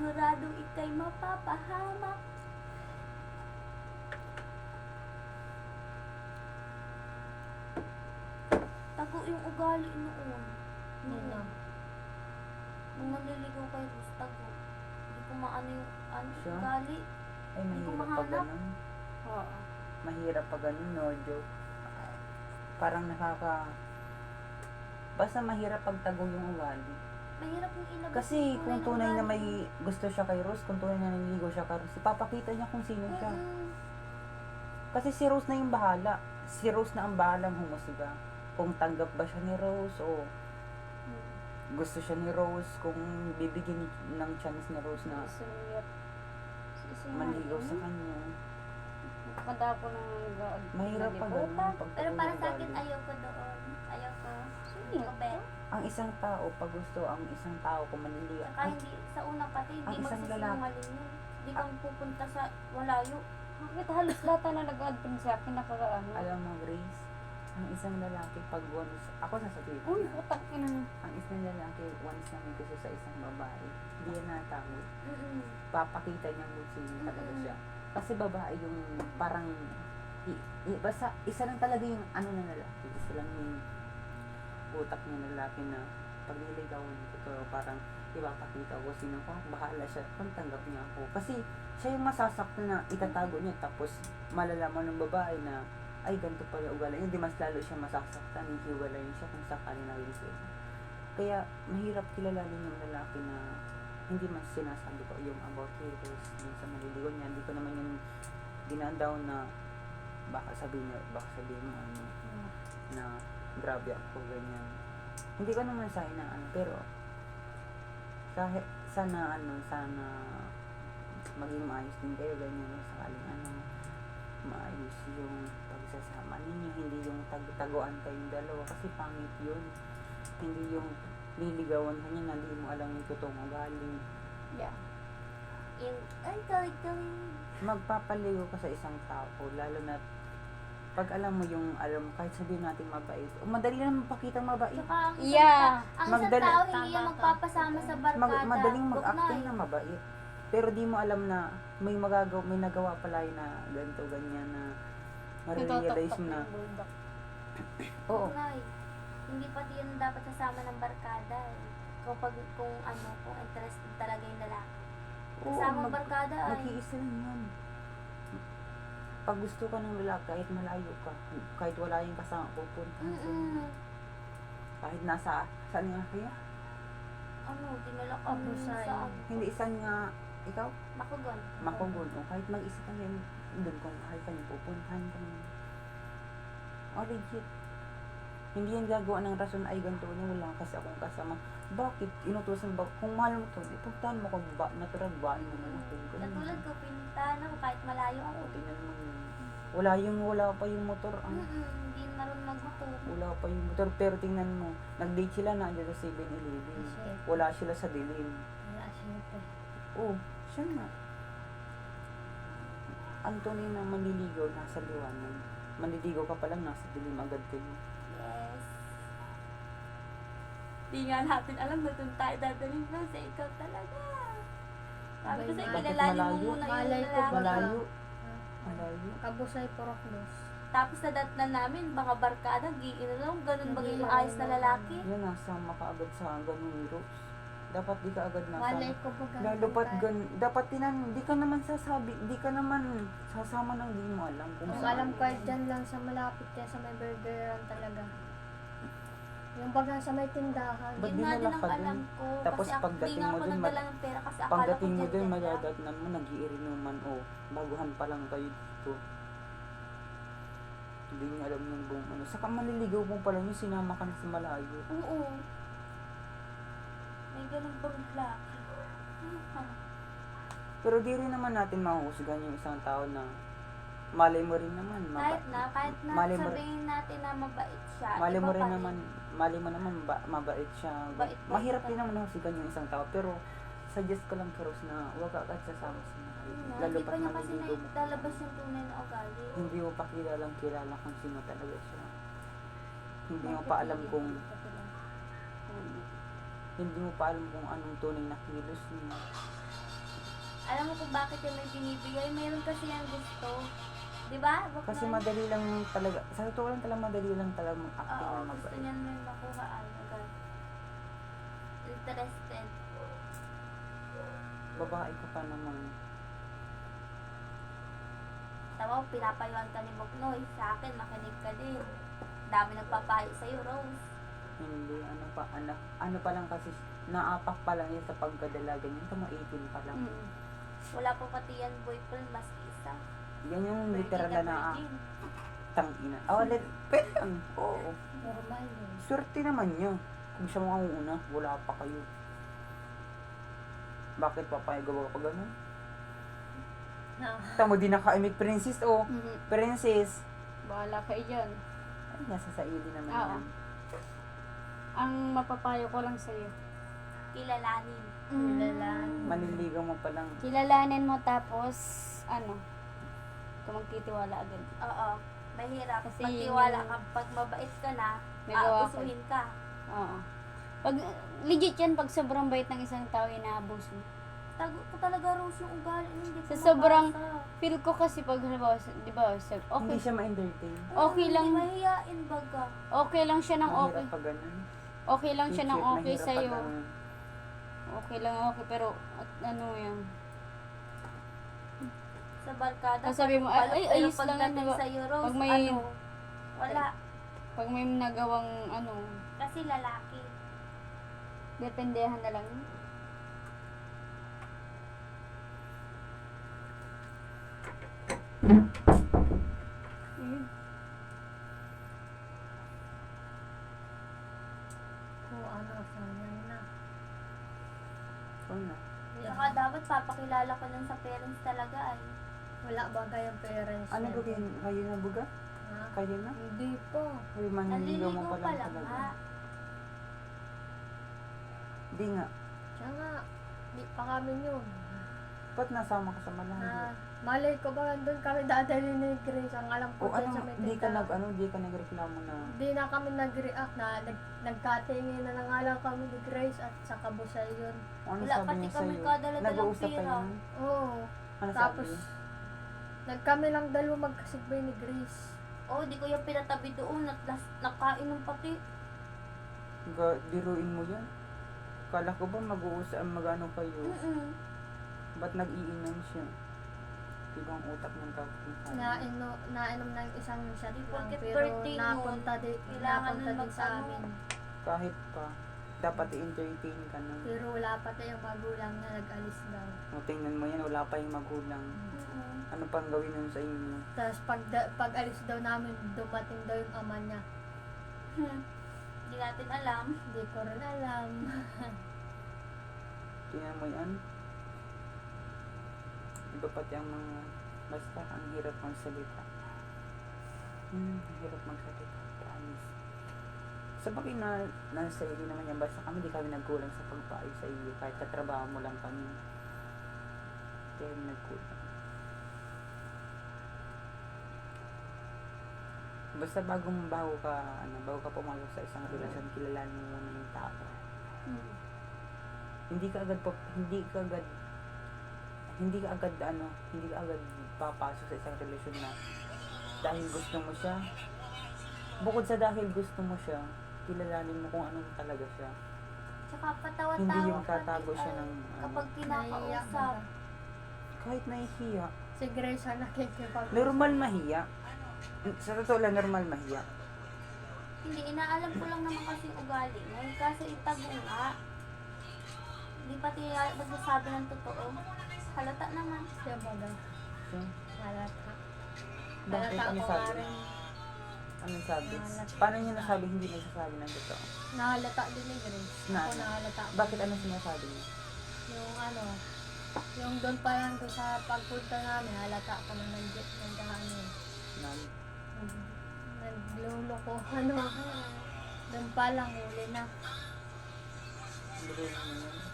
Siguradong ikay mapapahamak. Tago yung ugali noon. Yun lang. Nung naliligaw kay Rose, tago. Hindi ko maano yung ano, Siya? ugali. Ay, Hindi ko mahirap pa mahanap. ganun. Oo. Mahirap pa ganun, no, joke. Parang nakaka... Basta mahirap pagtago yung ugali. Mahirap yung ilabas Kasi yung kung tunay na may gusto siya kay Rose, kung tunay na naliligo siya kay Rose, ipapakita niya kung sino siya. Mm-mm. Kasi si Rose na yung bahala. Si Rose na ang bahalang humusga. Kung tanggap ba siya ni Rose o gusto siya ni Rose, kung bibigyan ng chance ni Rose na manligaw sa kanya. Kadapo ng nag Mahirap pa ganun. Pero para sa akin, ayoko doon. Ayoko. Sige. Hindi ko bet. Ang isang tao, pag gusto ang isang tao kung manliligaw, Saka hindi, sa una pati, Ang hindi isang magsisinungaling yun. Hindi kang pupunta sa walayo. Bakit halos lahat na nag-advent sa akin nakakaano? alam mo, Grace, ang isang lalaki pag once, ako sasabihin ko Uy, na, utak ina na. ang isang lalaki once na may gusto sa isang babae, hindi yan natawid. Mm-mm. Papakita niya kung sino talaga Mm-mm. siya. Kasi babae yung parang, i, i, basta isa lang talaga yung ano na lalaki, isa lang yung utak niya na lalaki na pag niligawan ko to, parang ipapakita ko sino ko, bahala siya kung tanggap niya ako. Kasi siya yung masasaktan na itatago niya. Tapos malalaman ng babae na ay ganito pala ugali niya, di mas lalo siya masasaktan, hihiwalayin siya kung sakali na rin Kaya mahirap kilalanin yung lalaki na hindi man sinasabi ko yung about heroes yung sa maliligaw niya, hindi ko naman yung dinadaw na baka sabihin niya, baka sabihin mo ano, grabe ako, ganyan. Hindi ko naman sa na ano, pero kahit sana ano, sana maging maayos din kayo, ganyan, sakaling ano, maayos yung pagsasama ninyo, hindi yung tag-taguan kayong dalawa, kasi pangit yun. Hindi yung liligawan ka niya na hindi mo alam yung totoong ugali. Yeah. Yung, ay, kawig. Magpapaligo ka sa isang tao, lalo na pag alam mo yung, alam mo, kahit sabihin natin mabait, o madali lang magpakita mabait. Tsaka ang isang, Yeah. ta- ang isang Magdala- tao hindi Tama yan ka. magpapasama sa barkada. Mag, madaling mag-acting na na eh. mabait. Pero di mo alam na may magagawa, may nagawa pala yun na ganito, ganyan na marirealize mo na, oo, eh. Hindi pati yan dapat kasama ng barkada eh. Kapag kung ano, kung interested talaga yung lalaki. oo, Kasama mag, barkada ay. mag-iisa lang yan. Pag gusto ka ng lalaki, kahit malayo ka, kahit wala yung kasama, pupunta Mm-mm. Kahit nasa, saan nga kaya? Ano, dinala ka Ano sa sa- Hindi saan nga, ikaw, Makugon. makugun, o kahit mag-isa ka yan, doon kung mahal ka niya, pupuntahan ka niya. Oh, legit. Hindi yan gagawa ng rason ay ganito niya, wala kasi akong kasama. Bakit? Inutusan ba? Kung mahal mo to, ipuntahan mo ko ba, natural ba? Ano naman ako? Ganun. Katulad ko, pinuntahan ako kahit malayo ako. Oo, tingnan mo yun. Wala yung, wala pa yung motor. Ang, Mm-mm, Hindi marunong magmotor. wala pa yung motor. Pero tingnan mo, nag-date sila na sa 7-Eleven. Wala sila sa dilim. Wala siyempre. Oh, siya nga. Anthony na manliligaw nasa liwanag. Manliligaw ka pa lang nasa dilim agad kayo. Yes. Di nga natin alam na doon tayo dadalhin na sa ikaw talaga. Sabi ko sa'yo, bakit kilalanin mo muna yung Malay ko lalaki. Malayo. Malayo. Kabusay poroklos. Tapos nadatnan namin, baka barkada, giino lang, ganun bagay maayos na lalaki. Yan, nasama ka agad sa ganung Rose. Dapat di ka agad Malay nasama. ko ba Lalo pat gan, dapat tinan, di ka naman sasabi, di ka naman sasama ng di mo alam kung saan. alam ko ay dyan lang sa malapit kaya sa may burgeran talaga. Yung baga sa may tindahan. Ba't Yun di nga din ang alam ko. Tapos kasi ako, pagdating nga mo ako dun, nagdala ng pera kasi akala ko Pagdating mo dyan dun, dyan lang. madadatnan mo, nag-iirinuman, o, baguhan pa lang kayo dito. Hindi niyo alam yung buong ano. Saka maliligaw mo pala yung sinama ka na sa malayo. Oo. Ganun bang lalaki? Ah. Pero di rin naman natin mahuhusgan yung isang tao na malay mo rin naman. maba- Kahit na, kahit na malay mo, sabihin natin na mabait siya. malay mo rin pa naman, malay mo naman ba, mabait siya. Bait, Mahirap din naman mahusgan yung isang tao. Pero suggest ko lang Karos na huwag ka agad sasama sa Lalo Hindi pa niya kasi mo. nailalabas yung tunay na ugali. Hindi mo pa kilalang kilala kung sino talaga siya. Hindi mo pa alam kung hindi mo pa alam kung anong tunay na kilos niya. Alam mo kung bakit yung may binibigay? Mayroon kasi yung gusto. Di ba? Kasi na- madali lang talaga, sa totoo lang talaga madali lang talaga mag-acting Oo, na gusto mabait. niyan may makuha. Ano, agad. Interested. Babae ka pa naman. Tama, pinapayuan ka ni Boknoy. Sa akin, makinig ka din. Dami nagpapayo sa'yo, Rose. Hindi, ano pa, ano, ano pa lang kasi, naapak pa lang yan sa pagkadalaga niya. Tama, 18 pa lang. Mm. Wala pa pati yan boyfriend, mas isa. Yan yung Virgin literal na na virgin. tangina. Oh, let, pwede lang. Oo. Normal yun. Swerte naman niya. Kung siya makauna, wala pa kayo. Bakit papayag ka pa ganun? Na, Tamo din naka-imig princess, oh. Mhm. Princess. Bahala kayo dyan. Ay, nasa sa ili naman Oo. yan. Ang mapapayo ko lang sa'yo. Kilalanin. Kilalan. Maniligaw mo pa lang. Kilalanin mo tapos, ano, kung magtitiwala agad. Oo. Mahirap. Kasi Pagtiwala yung- ka, pag mabait ka na, May gawa ka. aabusuhin ka. Oo. Pag, legit yan, pag sobrang bait ng isang tao, inaabos mo. Tago ko talaga Rose yung ugali. Hindi ko Sa sobrang- mabasa. Feel ko kasi pag, halimbawa, di ba, sa- Hindi okay, siya ma-entertain. okay Hindi lang, mahihain baga. okay lang siya ng okay. Mahirap pa ganun. Okay lang siya ng okay sa'yo. ganun. Okay lang okay, pero, at, ano yan. Sa barkada. Tapos sabi mo, ay, ay, ayos lang pagdating diba? sa'yo, Rose, Pag may- ano, wala. Pag may nagawang, ano, Kasi lalaki. dependehan na lang. Yun. kung ano, sayang na. Ikaw na. Saka dapat papakilala ko nun sa parents talaga ay. Wala ba kayong parents Ano ba kayo? Kayo na buga? Ha? Kayo na? Hindi po. Uy, maniligaw mo pa lang talaga. nga. Hindi nga. Siya nga, di pa kami yun. Ba't nasama ka sa malayo? Na, malay ko ba doon kami dadali ni Grace. Ang alam ko O dyan ano, sa may di ka tindahan. nag, ano, di ka nagreklamo na, Hindi na kami nag-react na nag, nagkatingin na nga lang kami ni Grace at sa kabusay yun. ano Wala, sabi pati niya kami sa'yo? kadala-dalang Nag-uusap pira. nun? Oo. Ano Tapos, sabi niya? nagkami lang dalawa magkasigbay ni Grace. Oh, di ko yung pinatabi doon at las- nakainom pati. Ga, biruin mo yan? Kala ko ba mag-uusap, mag-ano kayo? Mm-mm. Ba't nag-iinom siya? Ibang utak ng tao. Naino, nainom ng isang shot Di lang porket pero birthday napunta, di, kailangan napunta nun din sa mag-ano. amin. Kahit pa, dapat i-entertain ka na. Pero wala pa tayong magulang na nag-alis daw. O, tingnan mo yan, wala pa yung magulang. Mm-mm. Ano pang gawin nun sa inyo? Tapos pag, da- pag alis daw namin, dumating daw yung ama niya. Hmm. Hindi natin alam. Hindi ko rin alam. Tingnan mo yan. Iba pati ang mga, basta ang hirap magsalita. Hmm, ang hirap magsalita. Promise. Sa bagay na, nasa ili naman yan, basta kami di kami nagkulang sa pagpaayos sa iyo. Kahit katrabaho mo lang kami. Kaya nagkulang. Basta bago mo bago ka, ano, bago ka pumasok sa isang relasyon, kilalanin mo muna yung tao Mm. hindi ka agad pap, hindi ka agad hindi ka agad ano, hindi ka agad papasok sa isang relasyon na dahil gusto mo siya. Bukod sa dahil gusto mo siya, kilalanin mo kung anong talaga siya. Tsaka patawa-tawa Hindi yung tatago siya ng ano, Kapag kinakausap. kahit nahihiya. Si Grace ang nakikipag Normal mahiya. Sa totoo lang, normal mahiya. Hindi, inaalam ko lang naman kasi ugali eh, Kaso itago nga. Hindi pati magsasabi ng totoo. Halata naman. siya baga. So, Halata. bakit Halata ano ko sabi? rin. Anong sabi? Nahalata. Paano niya nasabi hindi nagsasabi ng totoo? Nahalata din ni Grace. Na- Ako nahalata. Bakit ano sinasabi niya? Yung ano, yung doon pa lang ko sa pagpunta namin, halata ko na nandiyan nandahan yun. Na, Naglulo ko, ano, doon pa lang huli na. Yun.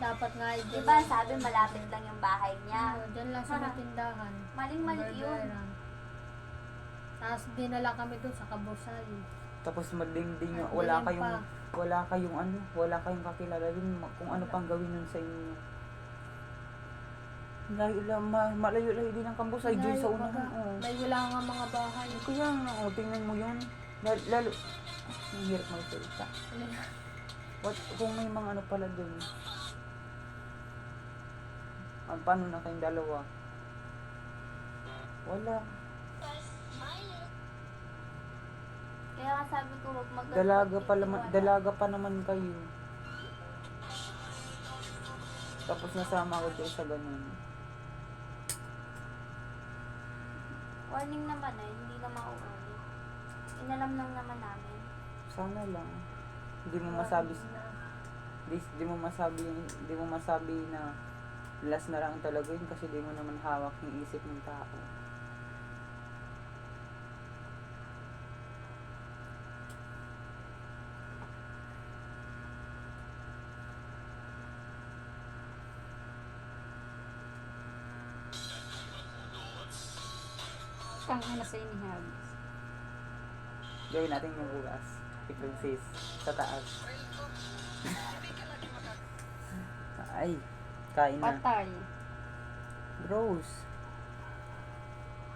Dapat nga i Diba sabi malapit lang yung bahay niya. Oo, dyan lang sa may tindahan. Maling-mali yun. Tapos dinala kami doon sa Kabusay. Tapos madingding At wala dilim kayong pa. wala kayong ano, wala kayong kakilala ma- kung ano pang gawin nun sa inyo. Layo lang, ma malayo-layo din ang kambusay. Diyan sa baga. Oo. May wala nga mga bahay. Kaya nga, oh, tingnan mo yun. Lalo, lalo ang hirap magsalita. What, kung may mga ano pala dun. Ah, paano na kayong dalawa? Wala. Kaya nga sabi ko, wag mag Dalaga pa, naman, dalaga pa naman kayo. Tapos nasama ko kayo sa ganun. Warning naman eh, hindi na mauulit. Inalam lang naman namin. Sana lang. Hindi mo masabi, di, di mo masabi, di mo masabi na last na lang talaga yun kasi di mo naman hawak yung isip ng tao. Kang ano sa inihab. Gawin natin yung bukas. Si Princess. Sa taas. Ay, kain na. Patay. Rose.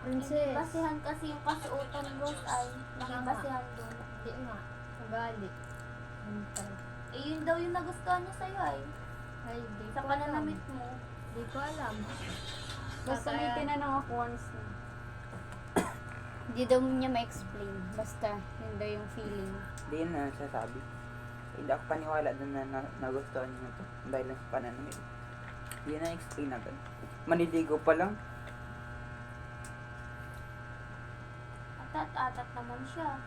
Princess. Basihan kasi yung kasuotan Rose ay nakibasihan doon. Hindi nga. Ugali. Hintay. Eh yun daw yung nagustuhan niya sa'yo ay. Ay, di Sa ko alam. pananamit mo. Di ko alam. Basta may Kaya- tinanong ako once na. Hindi daw niya ma-explain. Basta, yun daw yung feeling. Hindi yun na sasabi. Hindi ako paniwala dun na, na nagustuhan niya to. Dahil lang sa pananamit. Hindi na explain agad. Maniligo pa lang. Atat-atat naman siya.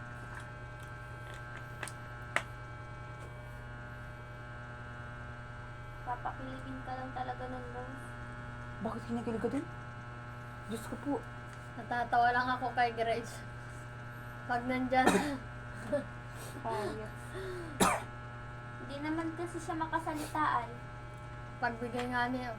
Papakiligin ka lang talaga nun Rose. Bakit kinikilig ka din? Diyos ko po. Natatawa lang ako kay Grace. Pag nandyan, Kaya. Hindi naman kasi siya makasalita ay. Pagbigay nga niya,